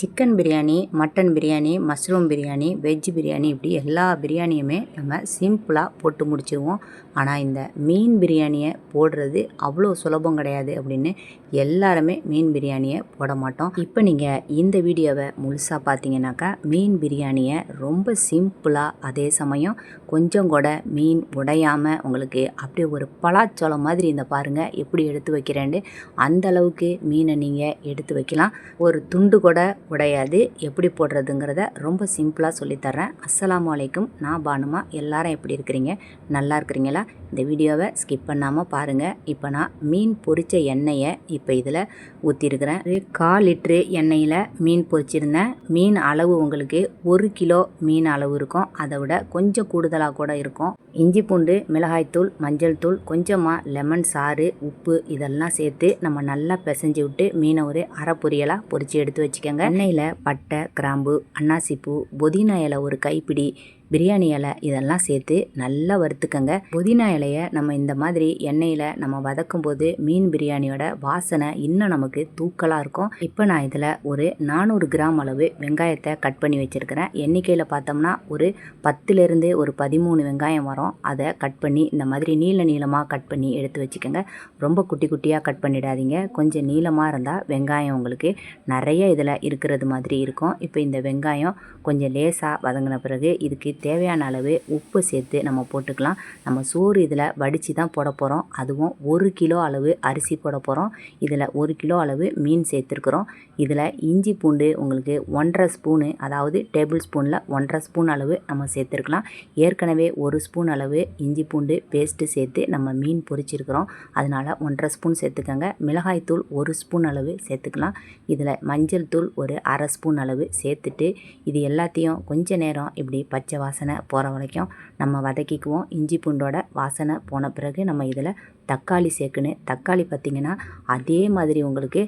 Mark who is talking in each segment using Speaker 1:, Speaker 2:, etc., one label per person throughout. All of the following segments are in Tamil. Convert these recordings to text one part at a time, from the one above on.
Speaker 1: Chicken biryani mutton biryani mushroom biryani veg biryani இப்படி எல்லா பிரியாணியுமே நம்ம சிம்பிளாக போட்டு முடிச்சிடுவோம் ஆனால் இந்த மீன் பிரியாணியை போடுறது அவ்வளோ சுலபம் கிடையாது அப்படின்னு எல்லாருமே மீன் பிரியாணியை போட மாட்டோம். இப்போ நீங்கள் இந்த வீடியோவை முழுசாக பார்த்தீங்கன்னாக்கா மீன் பிரியாணியை ரொம்ப சிம்பிளாக அதே சமயம் கொஞ்சம் கூட மீன் உடையாமல் உங்களுக்கு அப்படியே ஒரு பலாச்சோளம் மாதிரி இந்த பாருங்கள் எப்படி எடுத்து வைக்கிறேன்னு அந்த அளவுக்கு மீனை நீங்கள் எடுத்து வைக்கலாம். ஒரு துண்டு கூட உடையாது. எப்படி போடுறதுங்கிறத ரொம்ப சிம்பிளாக சொல்லித்தரேன் அஸ்ஸலாமு வலைக்கும் நான் பானுமா. எல்லாரும் எப்படி இருக்கிறீங்க? நல்லா இருக்கிறீங்களா? இந்த வீடியோவை ஸ்கிப் பண்ணாமல் பாருங்கள் இப்போ நான் மீன் பொறிச்ச எண்ணெயை இப்போ இதில் ஊற்றிருக்கிறேன் கால் லிட்ரு எண்ணெயில் மீன் பொரிச்சிருந்தேன். மீன் அளவு உங்களுக்கு ஒரு கிலோ மீன் அளவு இருக்கும். அதை விட கொஞ்சம் கூடுதலாக கூட இருக்கும். இஞ்சி பூண்டு மிளகாய்த்தூள் மஞ்சள் தூள் கொஞ்சமாக லெமன் சாறு உப்பு இதெல்லாம் சேர்த்து நம்ம நல்லா பிசைஞ்சு விட்டு மீனை ஒரு அரை பொரியலாக பொரித்து எடுத்து வச்சுக்கோங்க. எண்ணெயில் பட்டை கிராம்பு அன்னாசிப்பூ புதினா இலை ஒரு கைப்பிடி பிரியாணி இலை இதெல்லாம் சேர்த்து நல்லா வறுத்துக்கங்க. புதினா இலையை நம்ம இந்த மாதிரி எண்ணெயில் நம்ம வதக்கும் போது மீன் பிரியாணியோட வாசனை இன்னும் நமக்கு தூக்கலாக இருக்கும். இப்போ நான் இதில் ஒரு நானூறு கிராம் அளவு வெங்காயத்தை கட் பண்ணி வச்சுருக்கிறேன். எண்ணிக்கையில் பார்த்தோம்னா ஒரு பத்துலேருந்து ஒரு பதிமூணு வெங்காயம் வரும். அதை கட் பண்ணி இந்த மாதிரி நீள நீளமாக கட் பண்ணி எடுத்து வச்சுக்கோங்க. ரொம்ப குட்டி குட்டியாக கட் பண்ணிடாதீங்க. கொஞ்சம் நீளமாக இருந்தால் வெங்காயம் உங்களுக்கு நிறைய இதில் இருக்கிறது மாதிரி இருக்கும். இப்போ இந்த வெங்காயம் கொஞ்சம் லேசாக வதங்கின பிறகு இதுக்கு தேவையான அளவு உப்பு சேர்த்து நம்ம போட்டுக்கலாம். நம்ம சோறு இதில் வடித்து தான் போட போகிறோம் அதுவும் ஒரு கிலோ அளவு அரிசி போட போகிறோம் இதில் ஒரு கிலோ அளவு மீன் சேர்த்துருக்குறோம். இதில் இஞ்சி பூண்டு உங்களுக்கு ஒன்றரை ஸ்பூனு அதாவது டேபிள் ஸ்பூனில் ஒன்றரை ஸ்பூன் அளவு நம்ம சேர்த்துருக்கலாம். ஏற்கனவே ஒரு ஸ்பூன் அளவு இஞ்சி பூண்டு பேஸ்ட்டு சேர்த்து நம்ம மீன் பொரிச்சிருக்கிறோம். அதனால் ஒன்றரை ஸ்பூன் சேர்த்துக்கோங்க. மிளகாய்த்தூள் ஒரு ஸ்பூன் அளவு சேர்த்துக்கலாம். இதில் மஞ்சள் தூள் ஒரு அரை ஸ்பூன் அளவு சேர்த்துட்டு இது எல்லாத்தையும் கொஞ்ச நேரம் இப்படி பச்சை வாசனை போகிற வரைக்கும் நம்ம வதக்கிக்குவோம். இஞ்சி பூண்டோட வாசனை போன பிறகு நம்ம இதில் தக்காளி சேர்க்கணும். தக்காளி பார்த்திங்கன்னா அதே மாதிரி உங்களுக்கு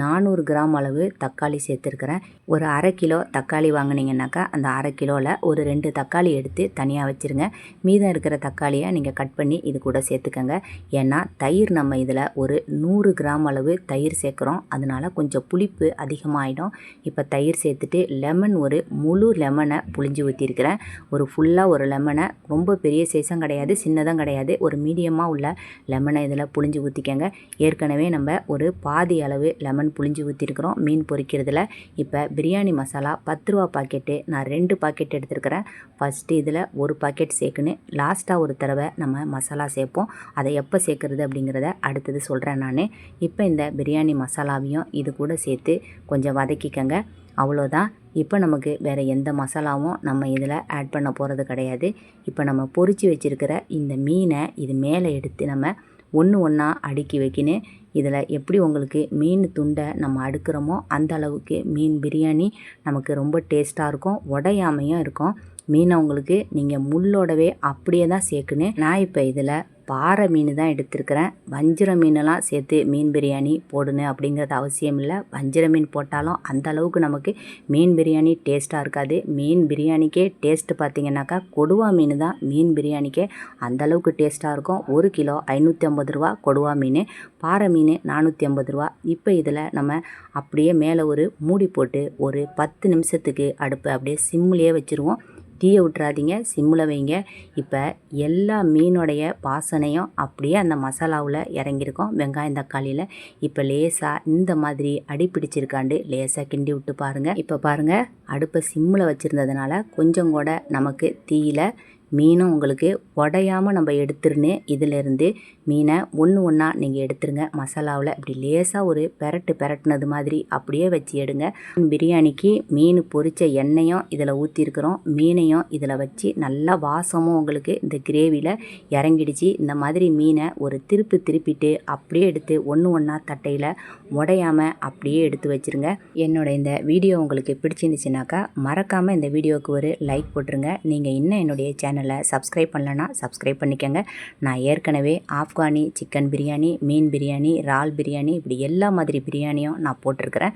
Speaker 1: நானூறு கிராம் அளவு தக்காளி சேர்த்துருக்குறேன். ஒரு அரை கிலோ தக்காளி வாங்கினீங்கன்னாக்கா அந்த அரை கிலோவில் ஒரு ரெண்டு தக்காளி எடுத்து தனியாக வச்சுருங்க. மீதம் இருக்கிற தக்காளியை நீங்கள் கட் பண்ணி இது கூட சேர்த்துக்கோங்க. ஏன்னா தயிர் நம்ம இதில் ஒரு நூறு கிராம் அளவு தயிர் சேர்க்குறோம். அதனால் கொஞ்சம் புளிப்பு அதிகமாகிடும் இப்போ தயிர் சேர்த்துட்டு லெமன் ஒரு முழு லெமனை புளிஞ்சு ஊற்றிருக்கிறேன் ஒரு ஃபுல்லாக ஒரு லெமனை ரொம்ப பெரிய சைஸும் கிடையாது சின்னதும் கிடையாது. ஒரு மீடியமாக உள்ள லெமனை இதில் புளிஞ்சு ஊற்றிக்கங்க ஏற்கனவே நம்ம ஒரு பாதி அளவு லெமன் லெமன் புளிஞ்சு ஊற்றிருக்கிறோம் மீன் பொரிக்கிறதுல இப்போ பிரியாணி மசாலா பத்து ரூபா பாக்கெட்டு. நான் ரெண்டு பாக்கெட் எடுத்துருக்கிறேன். ஃபஸ்ட்டு இதில் ஒரு பாக்கெட் சேர்க்கணும். லாஸ்ட்டாக ஒரு தடவை நம்ம மசாலா சேர்ப்போம். அதை எப்போ சேர்க்குறது அப்படிங்கிறத அடுத்தது சொல்கிறேன் நான். இப்போ இந்த பிரியாணி மசாலாவையும் இது கூட சேர்த்து கொஞ்சம் வதக்கிக்கங்க. அவ்வளோதான். இப்போ நமக்கு வேறு எந்த மசாலாவும் நம்ம இதில் ஆட் பண்ண போகிறது கிடையாது. இப்போ நம்ம பொரித்து வச்சுருக்கிற இந்த மீனை இது மேலே எடுத்து நம்ம ஒன்று ஒன்றா அடுக்கி வைக்கினேன் இதில் எப்படி உங்களுக்கு மீன் துண்டை நம்ம அடுக்கிறோமோ அந்த அளவுக்கு மீன் பிரியாணி நமக்கு ரொம்ப டேஸ்ட்டாக இருக்கும் உடையாமையும் இருக்கும். மீனை உங்களுக்கு நீங்கள் முள்ளோடவே அப்படியே தான் சேர்க்கணும். நான் இப்போ இதில் பாறை மீன் தான் எடுத்திருக்கிறேன். வஞ்சிர மீனெல்லாம் சேர்த்து மீன் பிரியாணி போடணும் அப்படிங்கிறது அவசியம் இல்லை. வஞ்சிர மீன் போட்டாலும் அந்த அளவுக்கு நமக்கு மீன் பிரியாணி டேஸ்ட்டாக இருக்காது. மீன் பிரியாணிக்கே டேஸ்ட்டு பார்த்திங்கனாக்கா கொடுவா மீன் தான் மீன் பிரியாணிக்கே அந்தளவுக்கு டேஸ்ட்டாக இருக்கும். ஒரு கிலோ ஐநூற்றி ஐம்பது ரூபா கொடுவா மீன் பாறை மீன் நானூற்றி ஐம்பது ரூபா. இப்போ இதில் நம்ம அப்படியே மேலே ஒரு மூடி போட்டு ஒரு பத்து நிமிஷத்துக்கு அடுப்பை அப்படியே சிம்லேயே வச்சுருவோம். தீயை விட்றாதீங்க சிம்மில் வைங்க. இப்போ எல்லா மீனுடைய பாசனையும் அப்படியே அந்த மசாலாவில் இறங்கியிருக்கோம் வெங்காயம் தக்காளியில். இப்போ லேசாக இந்த மாதிரி அடி பிடிச்சிருக்காண்டு லேசாக கிண்டி விட்டு பாருங்கள் இப்போ பாருங்கள் அடுப்பை சிம்மில் வச்சுருந்ததுனால கொஞ்சம் கூட நமக்கு தீயில் மீனும் உங்களுக்கு உடையாமல் நம்ம எடுத்துருன்னு இதிலேருந்து மீனை ஒன்று ஒன்றா நீங்கள் எடுத்துருங்க. மசாலாவில் இப்படி லேசாக ஒரு பெரட்டு பெரட்டுனது மாதிரி அப்படியே வச்சு எடுங்க. பிரியாணிக்கு மீன் பொரித்த எண்ணெயும் இதில் ஊற்றிருக்கிறோம் மீனையும் இதில் வச்சு நல்லா வாசமும் உங்களுக்கு இந்த கிரேவியில் இறங்கிடுச்சு. இந்த மாதிரி மீனை ஒரு திருப்பு திருப்பிட்டு அப்படியே எடுத்து ஒன்று ஒன்றா தட்டையில் உடையாமல் அப்படியே எடுத்து வச்சுருங்க. என்னோட இந்த வீடியோ உங்களுக்கு பிடிச்சிருந்துச்சுனாக்கா மறக்காமல் இந்த வீடியோவுக்கு ஒரு லைக் போட்டுருங்க. நீங்கள் இன்னும் என்னுடைய சேனலை சப்ஸ்கிரைப் பண்ணலன்னா சப்ஸ்கிரைப் பண்ணிக்கோங்க. நான் ஏற்கனவே ஆஃப் ஆப்கானி சிக்கன் பிரியாணி மீன் பிரியாணி இறால் பிரியாணி இப்படி எல்லா மாதிரி பிரியாணியும் நான் போட்டிருக்கிறேன்.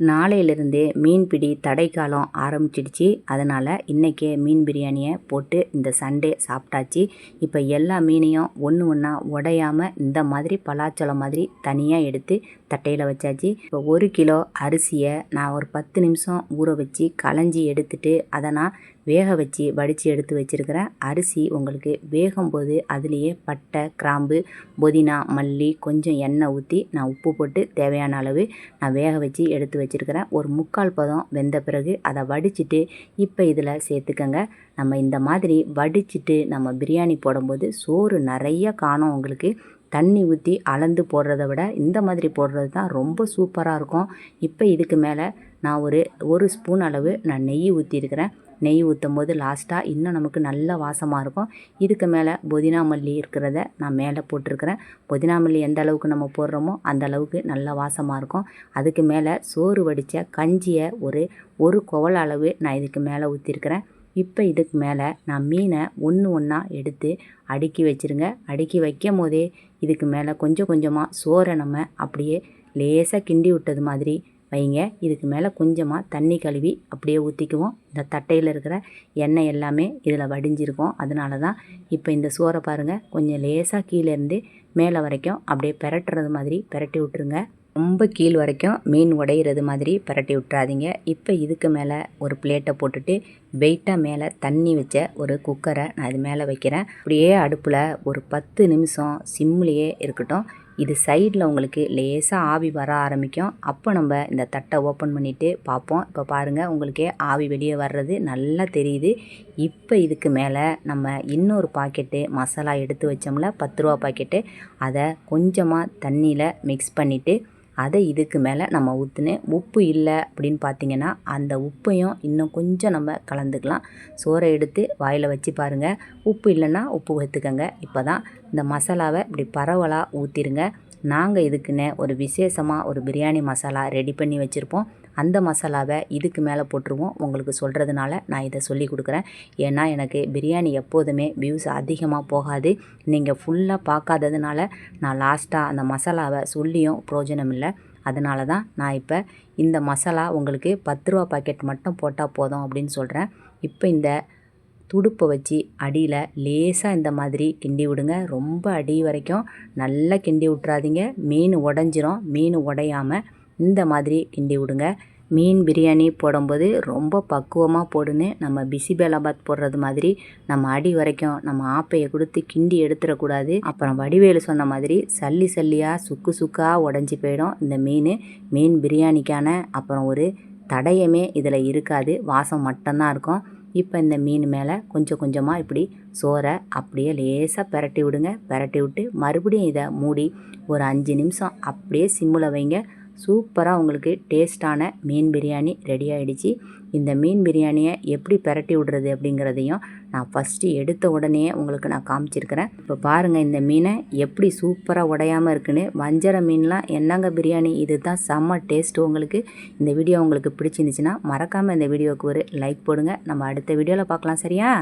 Speaker 1: நாளையிலிருந்தே மீன் பிடி தடை காலம் ஆரம்பிச்சிடுச்சு. அதனால் இன்றைக்கே மீன் பிரியாணியை போட்டு இந்த சண்டே சாப்பிட்டாச்சு. இப்போ எல்லா மீனையும் ஒன்று ஒன்றா உடையாமல் இந்த மாதிரி பலாச்சலம் மாதிரி தனியாக எடுத்து தட்டையில் வச்சாச்சு. இப்போ ஒரு கிலோ அரிசியை நான் ஒரு பத்து நிமிஷம் ஊற வச்சு களைஞ்சி எடுத்துட்டு அதை நான் வேக வச்சு வடித்து எடுத்து வச்சுருக்கிறேன் அரிசி உங்களுக்கு வேகும்போது அதுலேயே பட்டை கிராம்பு புதினா மல்லி கொஞ்சம் எண்ணெய் ஊற்றி நான் உப்பு போட்டு தேவையான அளவு நான் வேக வச்சு எடுத்து வச்சுருக்கிறேன் ஒரு முக்கால் பதம் வெந்த பிறகு அதை வடிச்சிட்டு இப்போ இதில் சேர்த்துக்கங்க. நம்ம இந்த மாதிரி வடிச்சிட்டு நம்ம பிரியாணி போடும்போது சோறு நிறைய காணும் உங்களுக்கு. தண்ணி ஊற்றி அளந்து போடுறத விட இந்த மாதிரி போடுறது தான் ரொம்ப சூப்பராக இருக்கும். இப்போ இதுக்கு மேலே நான் ஒரு ஒரு ஸ்பூன் அளவு நான் நெய் ஊற்றிருக்கிறேன் நெய் ஊற்றும் போது லாஸ்ட்டாக இன்னும் நமக்கு நல்ல வாசமாக இருக்கும். இதுக்கு மேலே புதினா மல்லி இருக்கிறத நான் மேலே போட்டிருக்கிறேன். புதினா மல்லி எந்த அளவுக்கு நம்ம போடுறோமோ அந்த அளவுக்கு நல்ல வாசமாக இருக்கும். அதுக்கு மேலே சோறு வடித்த கஞ்சியை ஒரு ஒரு குவல் அளவு நான் இதுக்கு மேலே ஊற்றிருக்கிறேன் இப்போ இதுக்கு மேலே நான் மீனை ஒன்று ஒன்றா எடுத்து அடுக்கி வச்சுருங்க. அடுக்கி வைக்கும் போதே இதுக்கு மேலே கொஞ்சம் கொஞ்சமாக சோறை நம்ம அப்படியே லேசாக கிண்டி விட்டது மாதிரி வைங்க. இதுக்கு மேலே கொஞ்சமாக தண்ணி கழுவி அப்படியே ஊற்றிக்குவோம் இந்த தட்டையில் இருக்கிற எண்ணெய் எல்லாமே இதில் வடிஞ்சிருக்கும். அதனால தான் இப்போ இந்த சோறை பாருங்கள் கொஞ்சம் லேசாக கீழேருந்து மேலே வரைக்கும் அப்படியே பெரட்டுறது மாதிரி பெரட்டி விட்ருங்க ரொம்ப கீழ் வரைக்கும் மீன் உடையிறது மாதிரி பரட்டி விட்றாதீங்க இப்போ இதுக்கு மேலே ஒரு பிளேட்டை போட்டுட்டு வெயிட்டாக மேலே தண்ணி வச்ச ஒரு குக்கரை நான் இது மேலே வைக்கிறேன். அப்படியே அடுப்பில் ஒரு பத்து நிமிஷம் சிம்லேயே இருக்கட்டும். இது சைடில் உங்களுக்கு லேசாக ஆவி வர ஆரம்பிக்கும். அப்போ நம்ம இந்த தட்டை ஓப்பன் பண்ணிவிட்டு பார்ப்போம். இப்போ பாருங்கள் உங்களுக்கே ஆவி வெளியே வர்றது நல்லா தெரியுது. இப்போ இதுக்கு மேலே நம்ம இன்னொரு பாக்கெட்டு மசாலா எடுத்து வச்சோம்ல பத்து ரூபா பாக்கெட்டு அதை கொஞ்சமாக தண்ணியில் மிக்ஸ் பண்ணிவிட்டு அதை இதுக்கு மேலே நம்ம ஊற்றுனேன் உப்பு இல்லை அப்படின்னு பார்த்தீங்கன்னா அந்த உப்பையும் இன்னும் கொஞ்சம் நம்ம கலந்துக்கலாம். சோறை எடுத்து வாயில் வச்சு பாருங்கள் உப்பு இல்லைன்னா உப்பு வைத்துக்கங்க இப்போ தான் இந்த மசாலாவை இப்படி பரவலாக ஊற்றிருங்க நாங்கள் இதுக்குன்னு ஒரு விசேஷமாக ஒரு பிரியாணி மசாலா ரெடி பண்ணி வச்சுருப்போம். அந்த மசாலாவை இதுக்கு மேலே போட்டுருவோம். உங்களுக்கு சொல்கிறதுனால நான் இதை சொல்லி கொடுக்குறேன். ஏன்னா எனக்கு பிரியாணி எப்போதுமே வியூஸ் அதிகமாக போகாது. நீங்கள் ஃபுல்லாக பார்க்காததுனால நான் லாஸ்ட்டாக அந்த மசாலாவை சொல்லியும் பிரயோஜனம் இல்லை. அதனால தான் நான் இப்போ இந்த மசாலா உங்களுக்கு பத்து ரூபா பாக்கெட் மட்டும் போட்டால் போதும் அப்படின்னு சொல்கிறேன். இப்போ இந்த துடுப்பை வச்சு அடியில் லேசாக இந்த மாதிரி கிண்டி விடுங்க. ரொம்ப அடி வரைக்கும் நல்லா கிண்டி விட்றாதீங்க மீன் உடஞ்சிரும். மீன் உடையாமல் இந்த மாதிரி கிண்டி விடுங்க. மீன் பிரியாணி போடும்போது ரொம்ப பக்குவமாக போடுன்னு நம்ம பிசிபேலாபாத் போடுறது மாதிரி நம்ம அடி வரைக்கும் நம்ம ஆப்பையை கொடுத்து கிண்டி எடுத்துடக்கூடாது. அப்புறம் வடிவேலு சொன்ன மாதிரி சல்லி சல்லியாக சுக்கு சுக்காக உடஞ்சி போயிடும் இந்த மீன். மீன் பிரியாணிக்கான அப்புறம் ஒரு தடயமே இதில் இருக்காது. வாசம் மட்டும்தான் இருக்கும். இப்போ இந்த மீன் மேலே கொஞ்சம் கொஞ்சமாக இப்படி சோறை அப்படியே லேசாக பெரட்டி விடுங்க. பெரட்டி விட்டு மறுபடியும் இதை மூடி ஒரு அஞ்சு நிமிஷம் அப்படியே சிம்மில் வைங்க. சூப்பராக உங்களுக்கு டேஸ்ட்டான மீன் பிரியாணி ரெடி ஆகிடுச்சு இந்த மீன் பிரியாணியை எப்படி பரட்டி விடுறது அப்படிங்கிறதையும் நான் ஃபஸ்ட்டு எடுத்த உடனே உங்களுக்கு நான் காமிச்சிருக்கிறேன். இப்போ பாருங்கள் இந்த மீனை எப்படி சூப்பராக உடையாமல் இருக்குன்னு. வஞ்சர மீன்லாம் என்னங்க பிரியாணி? இது தான் செம்ம டேஸ்ட்டு உங்களுக்கு. இந்த வீடியோ உங்களுக்கு பிடிச்சிருந்துச்சுன்னா மறக்காமல் இந்த வீடியோவுக்கு ஒரு லைக் போடுங்க. நம்ம அடுத்த வீடியோவில் பார்க்கலாம் சரியா?